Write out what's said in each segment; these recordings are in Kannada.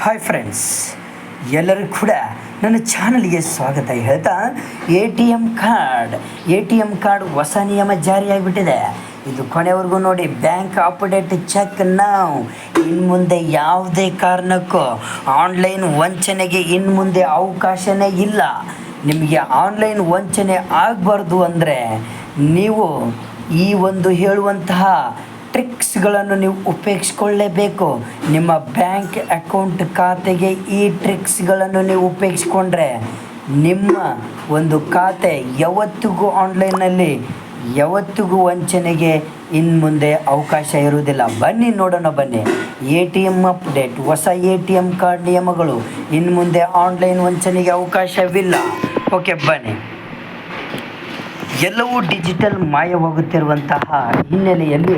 ಹಾಯ್ ಫ್ರೆಂಡ್ಸ್ ಎಲ್ಲರಿಗೂ ಕೂಡ ನನ್ನ ಚಾನಲ್ಗೆ ಸ್ವಾಗತ. ಹೇಳ್ತಾ A T M card A T M card ಹೊಸ ನಿಯಮ ಜಾರಿಯಾಗಿಬಿಟ್ಟಿದೆ. ಇದು ಕೊನೆವರೆಗೂ ನೋಡಿ, ಬ್ಯಾಂಕ್ ಅಪ್ಡೇಟ್ ಚೆಕ್ ನಾವು ಇನ್ನು ಮುಂದೆ ಯಾವುದೇ ಕಾರಣಕ್ಕೂ ಆನ್ಲೈನ್ ವಂಚನೆಗೆ ಇನ್ನು ಮುಂದೆ ಅವಕಾಶನೇ ಇಲ್ಲ. ನಿಮಗೆ ಆನ್ಲೈನ್ ವಂಚನೆ ಆಗಬಾರ್ದು ಅಂದರೆ ನೀವು ಈ ಒಂದು ಹೇಳುವಂತಹ ಟ್ರಿಕ್ಸ್ಗಳನ್ನು ನೀವು ಉಪಯೋಗಿಸ್ಕೊಳ್ಳೇಬೇಕು. ನಿಮ್ಮ ಬ್ಯಾಂಕ್ ಅಕೌಂಟ್ ಖಾತೆಗೆ ಈ ಟ್ರಿಕ್ಸ್ಗಳನ್ನು ನೀವು ಉಪಯೋಗಿಸ್ಕೊಂಡ್ರೆ ನಿಮ್ಮ ಒಂದು ಖಾತೆ ಯಾವತ್ತಿಗೂ ಆನ್ಲೈನಲ್ಲಿ ಯಾವತ್ತಿಗೂ ವಂಚನೆಗೆ ಇನ್ನು ಮುಂದೆ ಅವಕಾಶ ಇರುವುದಿಲ್ಲ. ಬನ್ನಿ ನೋಡೋಣ ಬನ್ನಿ. ಎ ಟಿ ಎಂ ಅಪ್ಡೇಟ್, ಹೊಸ ಎ ಟಿ ಎಂ ಕಾರ್ಡ್ ನಿಯಮಗಳು ಇನ್ನು ಮುಂದೆ ಆನ್ಲೈನ್ ವಂಚನೆಗೆ ಅವಕಾಶವಿಲ್ಲ. ಓಕೆ ಬನ್ನಿ. ಎಲ್ಲವೂ ಡಿಜಿಟಲ್ ಮಾಯವಾಗುತ್ತಿರುವಂತಹ ಹಿನ್ನೆಲೆಯಲ್ಲಿ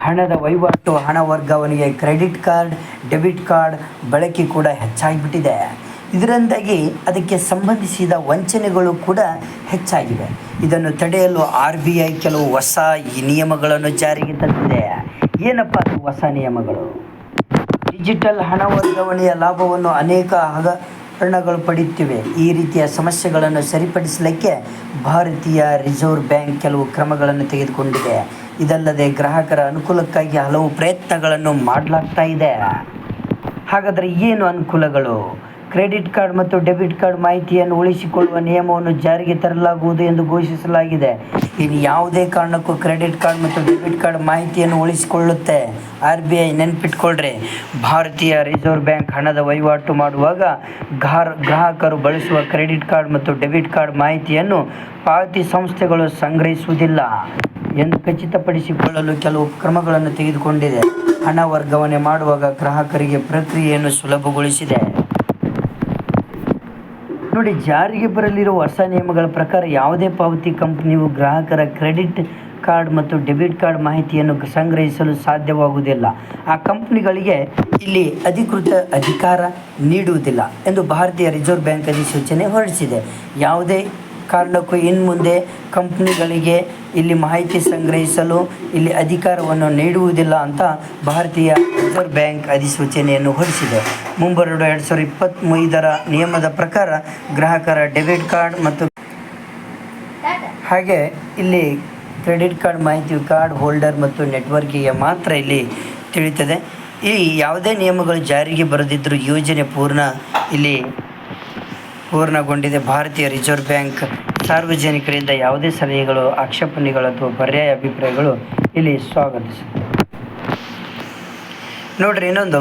ಹಣದ ವಹಿವಾಟು, ಹಣ ವರ್ಗಾವಣೆಗೆ ಕ್ರೆಡಿಟ್ ಕಾರ್ಡ್ ಡೆಬಿಟ್ ಕಾರ್ಡ್ ಬಳಕೆ ಕೂಡ ಹೆಚ್ಚಾಗಿಬಿಟ್ಟಿದೆ. ಇದರಿಂದಾಗಿ ಅದಕ್ಕೆ ಸಂಬಂಧಿಸಿದ ವಂಚನೆಗಳು ಕೂಡ ಹೆಚ್ಚಾಗಿವೆ. ಇದನ್ನು ತಡೆಯಲು ಆರ್ ಬಿ ಐ ಕೆಲವು ಹೊಸ ಈ ನಿಯಮಗಳನ್ನು ಜಾರಿಗೆ ತಂದಿದೆ. ಏನಪ್ಪ ಹೊಸ ನಿಯಮಗಳು? ಡಿಜಿಟಲ್ ಹಣ ವರ್ಗಾವಣೆಯ ಲಾಭವನ್ನು ಅನೇಕ ಹಗರಣಗಳು ಪಡೆಯುತ್ತಿವೆ. ಈ ರೀತಿಯ ಸಮಸ್ಯೆಗಳನ್ನು ಸರಿಪಡಿಸಲಿಕ್ಕೆ ಭಾರತೀಯ ರಿಸರ್ವ್ ಬ್ಯಾಂಕ್ ಕೆಲವು ಕ್ರಮಗಳನ್ನು ತೆಗೆದುಕೊಂಡಿದೆ. ಇದಲ್ಲದೆ ಗ್ರಾಹಕರ ಅನುಕೂಲಕ್ಕಾಗಿ ಹಲವು ಪ್ರಯತ್ನಗಳನ್ನು ಮಾಡಲಾಗ್ತಾ ಇದೆ. ಹಾಗಾದರೆ ಏನು ಅನುಕೂಲಗಳು? ಕ್ರೆಡಿಟ್ ಕಾರ್ಡ್ ಮತ್ತು ಡೆಬಿಟ್ ಕಾರ್ಡ್ ಮಾಹಿತಿಯನ್ನು ಉಳಿಸಿಕೊಳ್ಳುವ ನಿಯಮವನ್ನು ಜಾರಿಗೆ ತರಲಾಗುವುದು ಎಂದು ಘೋಷಿಸಲಾಗಿದೆ. ಇನ್ನು ಯಾವುದೇ ಕಾರಣಕ್ಕೂ ಕ್ರೆಡಿಟ್ ಕಾರ್ಡ್ ಮತ್ತು ಡೆಬಿಟ್ ಕಾರ್ಡ್ ಮಾಹಿತಿಯನ್ನು ಉಳಿಸಿಕೊಳ್ಳುತ್ತೆ. ಆರ್ ಬಿ ಐ ನೆನ್ಪಿಟ್ಕೊಳ್ರಿ. ಭಾರತೀಯ ರಿಸರ್ವ್ ಬ್ಯಾಂಕ್ ಹಣದ ವಹಿವಾಟು ಮಾಡುವಾಗ ಗಾರ್ ಗ್ರಾಹಕರು ಬಳಸುವ ಕ್ರೆಡಿಟ್ ಕಾರ್ಡ್ ಮತ್ತು ಡೆಬಿಟ್ ಕಾರ್ಡ್ ಮಾಹಿತಿಯನ್ನು ಪಾವತಿ ಸಂಸ್ಥೆಗಳು ಸಂಗ್ರಹಿಸುವುದಿಲ್ಲ ಎಂದು ಖಚಿತಪಡಿಸಿಕೊಳ್ಳಲು ಕೆಲವು ಕ್ರಮಗಳನ್ನು ತೆಗೆದುಕೊಂಡಿದೆ. ಹಣ ವರ್ಗಾವಣೆ ಮಾಡುವಾಗ ಗ್ರಾಹಕರಿಗೆ ಪ್ರಕ್ರಿಯೆಯನ್ನು ಸುಲಭಗೊಳಿಸಿದೆ. ನೋಡಿ, ಜಾರಿಗೆ ಬರಲಿರುವ ಹೊಸ ನಿಯಮಗಳ ಪ್ರಕಾರ ಯಾವುದೇ ಪಾವತಿ ಕಂಪನಿಯು ಗ್ರಾಹಕರ ಕ್ರೆಡಿಟ್ ಕಾರ್ಡ್ ಮತ್ತು ಡೆಬಿಟ್ ಕಾರ್ಡ್ ಮಾಹಿತಿಯನ್ನು ಸಂಗ್ರಹಿಸಲು ಸಾಧ್ಯವಾಗುವುದಿಲ್ಲ. ಆ ಕಂಪ್ನಿಗಳಿಗೆ ಇಲ್ಲಿ ಅಧಿಕೃತ ಅಧಿಕಾರ ನೀಡುವುದಿಲ್ಲ ಎಂದು ಭಾರತೀಯ ರಿಸರ್ವ್ ಬ್ಯಾಂಕ್ ಅಧಿಸೂಚನೆ ಹೊರಡಿಸಿದೆ. ಯಾವುದೇ ಕಾರಣಕ್ಕೂ ಇನ್ನು ಮುಂದೆ ಕಂಪ್ನಿಗಳಿಗೆ ಇಲ್ಲಿ ಮಾಹಿತಿ ಸಂಗ್ರಹಿಸಲು ಇಲ್ಲಿ ಅಧಿಕಾರವನ್ನು ನೀಡುವುದಿಲ್ಲ ಅಂತ ಭಾರತೀಯ ರಿಸರ್ವ್ ಬ್ಯಾಂಕ್ ಅಧಿಸೂಚನೆಯನ್ನು ಹೊರಡಿಸಿದೆ. ಮುಂಬರುವ ಎರಡು ಸಾವಿರದ ಇಪ್ಪತ್ತ್ಮೈದರ ನಿಯಮದ ಪ್ರಕಾರ ಗ್ರಾಹಕರ ಡೆಬಿಟ್ ಕಾರ್ಡ್ ಮತ್ತು ಹಾಗೆ ಇಲ್ಲಿ ಕ್ರೆಡಿಟ್ ಕಾರ್ಡ್ ಮಾಹಿತಿ ಕಾರ್ಡ್ ಹೋಲ್ಡರ್ ಮತ್ತು ನೆಟ್ವರ್ಕಿಗೆ ಮಾತ್ರ ಇಲ್ಲಿ ತಿಳಿತದೆ ಈ ಯಾವುದೇ ನಿಯಮಗಳು ಜಾರಿಗೆ ಬರದಿದ್ದರೂ ಯೋಜನೆ ಪೂರ್ಣ ಇಲ್ಲಿ ಪೂರ್ಣಗೊಂಡಿದೆ. ಭಾರತೀಯ ರಿಸರ್ವ್ ಬ್ಯಾಂಕ್ ಸಾರ್ವಜನಿಕರಿಂದ ಯಾವುದೇ ಸಲಹೆಗಳು, ಆಕ್ಷೇಪಣೆಗಳು ಅಥವಾ ಪರ್ಯಾಯ ಅಭಿಪ್ರಾಯಗಳು ಇಲ್ಲಿ ಸ್ವಾಗತಿಸುತ್ತೆ ನೋಡ್ರಿ ಇನ್ನೊಂದು.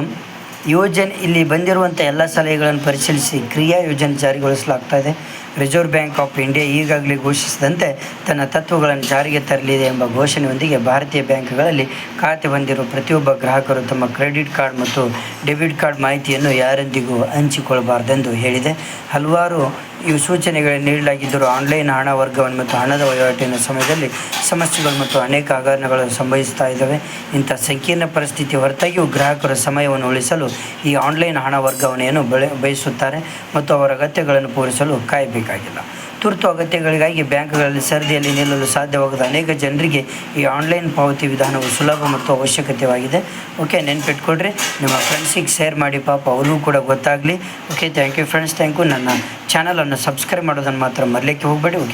ಯೋಜನೆ ಇಲ್ಲಿ ಬಂದಿರುವಂಥ ಎಲ್ಲ ಸಲಹೆಗಳನ್ನು ಪರಿಶೀಲಿಸಿ ಕ್ರಿಯಾ ಯೋಜನೆ ಜಾರಿಗೊಳಿಸಲಾಗ್ತಾ ಇದೆ. ರಿಸರ್ವ್ ಬ್ಯಾಂಕ್ ಆಫ್ ಇಂಡಿಯಾ ಈಗಾಗಲೇ ಘೋಷಿಸಿದಂತೆ ತನ್ನ ತತ್ವಗಳನ್ನು ಜಾರಿಗೆ ತರಲಿದೆ ಎಂಬ ಘೋಷಣೆಯೊಂದಿಗೆ ಭಾರತೀಯ ಬ್ಯಾಂಕ್ಗಳಲ್ಲಿ ಖಾತೆ ಹೊಂದಿರುವ ಪ್ರತಿಯೊಬ್ಬ ಗ್ರಾಹಕರು ತಮ್ಮ ಕ್ರೆಡಿಟ್ ಕಾರ್ಡ್ ಮತ್ತು ಡೆಬಿಟ್ ಕಾರ್ಡ್ ಮಾಹಿತಿಯನ್ನು ಯಾರೊಂದಿಗೂ ಹಂಚಿಕೊಳ್ಳಬಾರದೆಂದು ಹೇಳಿದೆ. ಹಲವಾರು ಇವು ಸೂಚನೆಗಳನ್ನು ನೀಡಲಾಗಿದ್ದರೂ ಆನ್ಲೈನ್ ಹಣ ವರ್ಗಾವಣೆ ಮತ್ತು ಹಣದ ವಹಿವಾಟಿನ ಸಮಯದಲ್ಲಿ ಸಮಸ್ಯೆಗಳು ಮತ್ತು ಅನೇಕ ಹಗರಣಗಳು ಸಂಭವಿಸ್ತಾ ಇದ್ದಾವೆ. ಇಂಥ ಸಂಕೀರ್ಣ ಪರಿಸ್ಥಿತಿ ಹೊರತಾಗಿಯೂ ಗ್ರಾಹಕರ ಸಮಯವನ್ನು ಉಳಿಸಲು ಈ ಆನ್ಲೈನ್ ಹಣ ವರ್ಗಾವಣೆಯನ್ನು ಬೆಳೆ, ಬಯಸುತ್ತಾರೆ ಮತ್ತು ಅವರ ಅಗತ್ಯಗಳನ್ನು ಪೂರೈಸಲು ಕಾಯಬೇಕಾಗಿಲ್ಲ. ತುರ್ತು ಅಗತ್ಯಗಳಿಗಾಗಿ ಬ್ಯಾಂಕ್ಗಳಲ್ಲಿ ಸರದಿಯಲ್ಲಿ ನಿಲ್ಲಲು ಸಾಧ್ಯವಾಗದ ಅನೇಕ ಜನರಿಗೆ ಈ ಆನ್ಲೈನ್ ಪಾವತಿ ವಿಧಾನವು ಸುಲಭ ಮತ್ತು ಅವಶ್ಯಕತೆವಾಗಿದೆ ಓಕೆ ನೆನ್ಪಿಟ್ಕೊಡ್ರಿ ನಿಮ್ಮ ಫ್ರೆಂಡ್ಸಿಗೆ ಶೇರ್ ಮಾಡಿ ಪಾಪ ಅವ್ರಿಗೂ ಕೂಡ ಗೊತ್ತಾಗಲಿ. Okay, thank you friends. Thank you. ನನ್ನ ಚಾನಲನ್ನು ಸಬ್ಸ್ಕ್ರೈಬ್ ಮಾಡೋದನ್ನು ಮಾತ್ರ ಮರಲಿಕ್ಕೆ ಹೋಗಬೇಡಿ. ಓಕೆ.